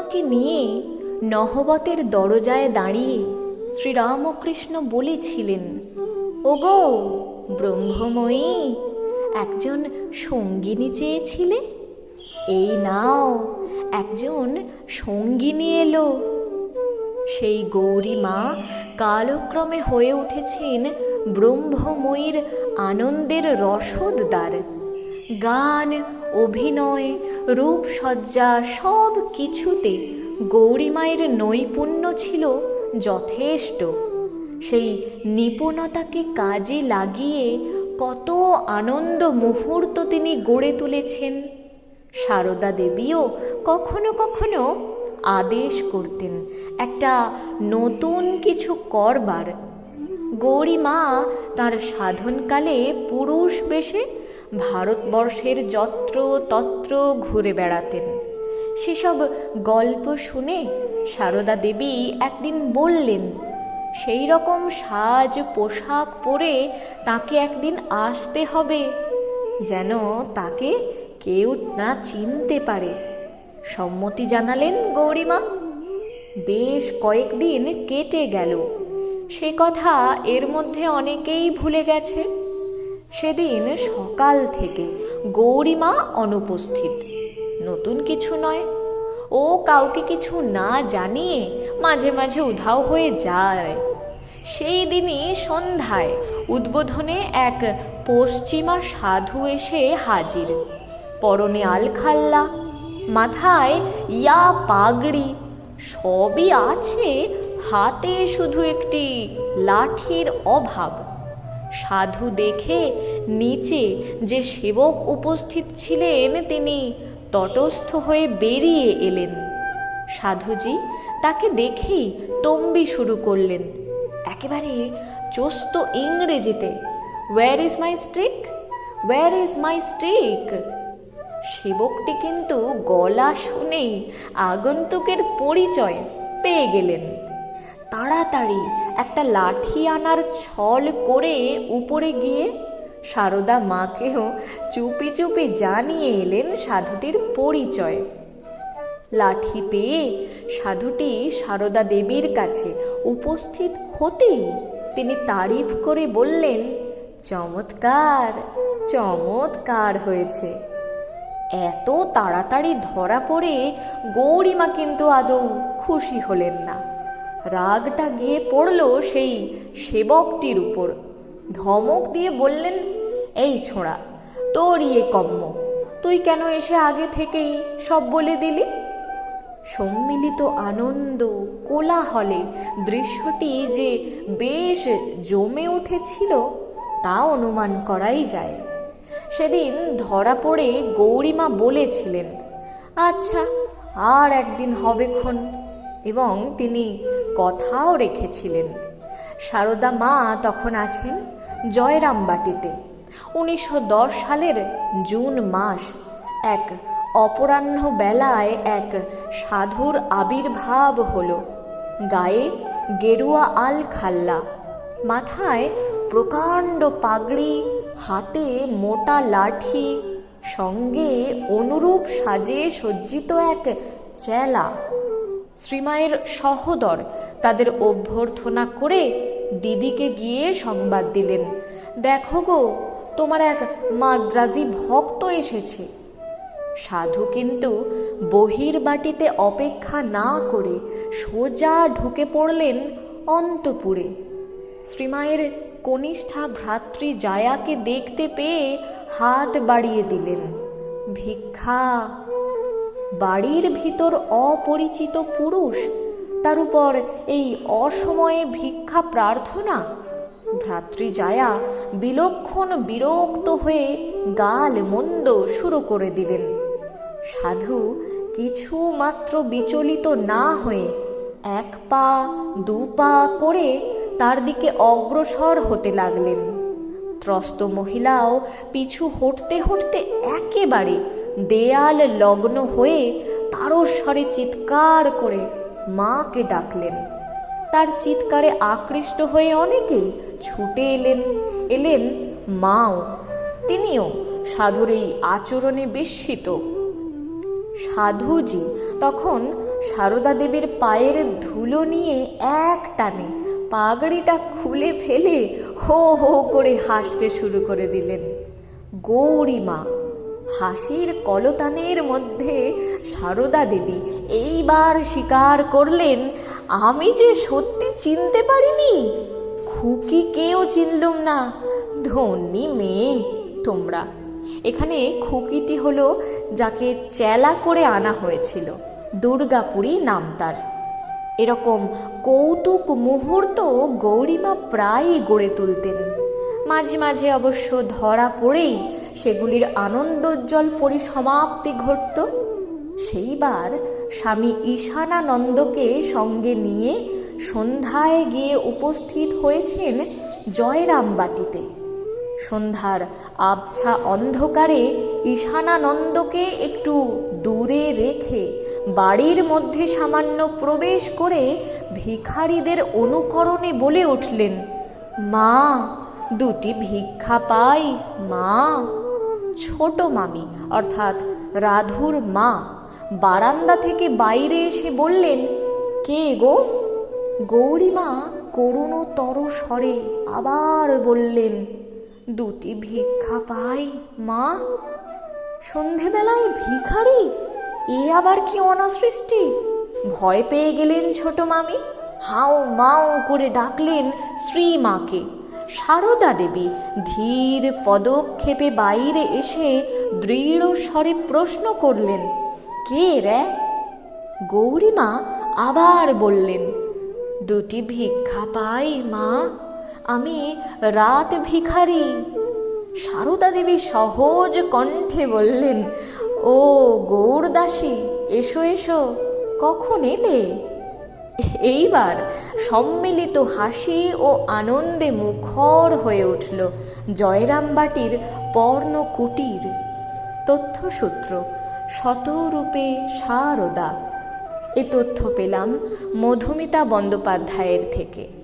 গৌরীমাকে নিয়ে নহবতের দরজায় দাঁড়িয়ে শ্রীরামকৃষ্ণ বলেছিলেন, ওগো, ব্রহ্মময়ী, একজন সঙ্গিনী চেয়েছিলে? এই নাও, একজন সঙ্গিনী এলো। সেই গৌরী মা কালক্রমে হয়ে উঠেছেন ব্রহ্মময়ীর আনন্দের রসদদার গান, অভিনয় রূপসজ্জা সব কিছুতে গৌরীমায়ের নৈপুণ্য ছিল যথেষ্ট। সেই নিপুণতাকে কাজে লাগিয়ে কত আনন্দ মুহূর্ত তিনি গড়ে তুলেছেন, সারদা দেবীও কখনো কখনো আদেশ করতেন, একটা নতুন কিছু করবার। গৌরী মা তার সাধনকালে পুরুষ বেশে ভারতবর্ষের যত্র তত্র ঘুরে বেড়াতেন। সেসব গল্প শুনে সারদা দেবী একদিন বললেন, সেই রকম সাজ পোশাক পরে তাকে একদিন আসতে হবে, যেন তাকে কেউ না চিনতে পারে। সম্মতি জানালেন গৌরীমা। বেশ কয়েকদিন কেটে গেল। সে কথা এর মধ্যে অনেকেই ভুলে গেছে। সেদিন সকাল থেকে গৌরীমা অনুপস্থিত। নতুন কিছু নয়। ও কাউকে কিছু না জানিয়ে মাঝে মাঝে উধাও হয়ে যায়। সেই দিনই সন্ধ্যায় উদ্বোধনে এক পশ্চিমা সাধু এসে হাজির। পরনে আলখাল্লা, মাথায় ইয়া পাগড়ি, সবই আছে, হাতে শুধু একটি লাঠির অভাব। সাধু দেখে নিচে যে সেবক উপস্থিত ছিলেন তিনি তটস্থ হয়ে বেরিয়ে এলেন। সাধুজি তাকে দেখেই তম্বি শুরু করলেন। একেবারে চোস্ত ইংরেজিতে where is my stick where is my stick সেবকটি কিন্তু গলা শুনেই আগন্তুকের পরিচয় পেয়ে গেলেন। তাড়াতাড়ি একটা লাঠি আনার ছল করে উপরে গিয়ে সারদা মাকেও চুপি চুপি জানিয়ে এলেন সাধুটির পরিচয়। লাঠি পেয়ে সাধুটি সারদা দেবীর কাছে উপস্থিত হতেই তিনি তারিফ করে বললেন, চমৎকার চমৎকার হয়েছে। এত তাড়াতাড়ি ধরা পড়ে গৌরীমা কিন্তু আদৌ খুশি হলেন না। রাগটা গিয়ে পড়ল সেই সেবকটির উপর। ধমক দিয়ে বললেন, এই ছোঁড়া তোর ইয়ে কম্ম। তুই কেন এসে আগে থেকেই সব বলে দিলি? সম্মিলিত আনন্দ, কোলাহলে দৃশ্যটি যে বেশ জমে উঠেছিল, তা অনুমান করাই যায়। সেদিন ধরা পড়ে গৌরীমা বলেছিলেন আচ্ছা আর একদিন হবে ক্ষণ। এবং তিনি কথাও রেখেছিলেন। সারদা মা তখন আছেন জয়রামবাটিতে। উনিশশো দশ সালের জুন মাস এক অপরাহ্ন বেলায় এক সাধুর আবির্ভাব হল। গায়ে গেরুয়া আল খাল্লা। মাথায় প্রকাণ্ড পাগড়ি, হাতে মোটা লাঠি, সঙ্গে অনুরূপ সাজে সজ্জিত এক চেলা। শ্রীমায়ের সহদর তাদের অভ্যর্থনা করে দিদিকে গিয়ে সংবাদ দিলেন, দেখো গো, তোমার এক মাদ্রাজি ভক্ত এসেছে। সাধু কিন্তু বহির্বাটিতে অপেক্ষা না করে সোজা ঢুকে পড়লেন অন্তপুরে। শ্রীমায়ের কনিষ্ঠা ভ্রাতৃ জায়াকে দেখতে পেয়ে হাত বাড়িয়ে দিলেন, ভিক্ষা বাড়ির ভিতর অপরিচিত পুরুষ, তার উপর এই অসময়ে ভিক্ষা প্রার্থনা। ভ্রাতৃজায়া বিলক্ষণ বিরক্ত হয়ে গাল মন্দ শুরু করে দিলেন। সাধু কিছু মাত্র বিচলিত না হয়ে এক পা, দু পা করে তার দিকে অগ্রসর হতে লাগলেন। ত্রস্ত মহিলাও পিছু হটতে হটতে একেবারে দেয়াল লগ্ন হয়ে তারস্বরে চিৎকার করে মাকে ডাকলেন। তার চিৎকারে আকৃষ্ট হয়ে অনেকেই ছুটে এলেন। এলেন মাও, তিনিও সাধুর এই আচরণে বিস্মিত। সাধুজি তখন সারদা দেবীর পায়ের ধুলো নিয়ে এক টানে পাগড়িটা খুলে ফেলে হো হো করে হাসতে শুরু করে দিলেন। গৌরীমা হাসির কলতানের মধ্যে সারদা দেবী এইবার স্বীকার করলেন, আমি যে সত্যি চিনতে পারিনি, খুকি কেউ চিনলুম না। ধন্যী মেয়ে, তোমরা। এখানে খুকিটি হলো যাকে চেলা করে আনা হয়েছিল, দুর্গাপুরী নাম তার। এরকম কৌতুক মুহূর্ত গৌরীমা প্রায়ই গড়ে তুলতেন। মাঝে মাঝে অবশ্য ধরা পড়েই সেগুলির আনন্দোজ্জ্বল পরিসমাপ্তি ঘটত। সেইবার স্বামী ঈশানানন্দকে সঙ্গে নিয়ে সন্ধ্যায় গিয়ে উপস্থিত হয়েছেন জয়রামবাটিতে। সন্ধ্যার আবছা অন্ধকারে ঈশানানন্দকে একটু দূরে রেখে বাড়ির মধ্যে সামান্য প্রবেশ করে ভিখারিদের অনুকরণে বলে উঠলেন, মা দুটি ভিক্ষা পাই মা, ছোট মামি, অর্থাৎ রাধুর মা। বারান্দা থেকে বাইরে এসে বললেন, কে গো? গৌরীমা করুণতর স্বরে আবার বললেন, দুটি ভিক্ষা পাই মা। সন্ধেবেলায় ভিখারি? এ আবার কি অনাসৃষ্টি? ভয় পেয়ে গেলেন ছোট মামি? হাও মাও করে ডাকলেন শ্রীমাকে সারদা দেবী ধীর পদক্ষেপে বাইরে এসে দৃঢ় স্বরে প্রশ্ন করলেন, কে রে? গৌরীমা আবার বললেন, দুটি ভিক্ষা পাই, মা। আমি রাত ভিখারি। সারদা দেবী সহজ কণ্ঠে বললেন, ও গৌরদাসী, এসো এসো। কখন এলে? এইবার সম্মিলিত হাসি ও আনন্দে মুখর হয়ে উঠল জয়রামবাটির পর্ণ কুটির তথ্যসূত্র, শতরূপে সারদা। এ তথ্য পেলাম মধুমিতা বন্দ্যোপাধ্যায়ের থেকে।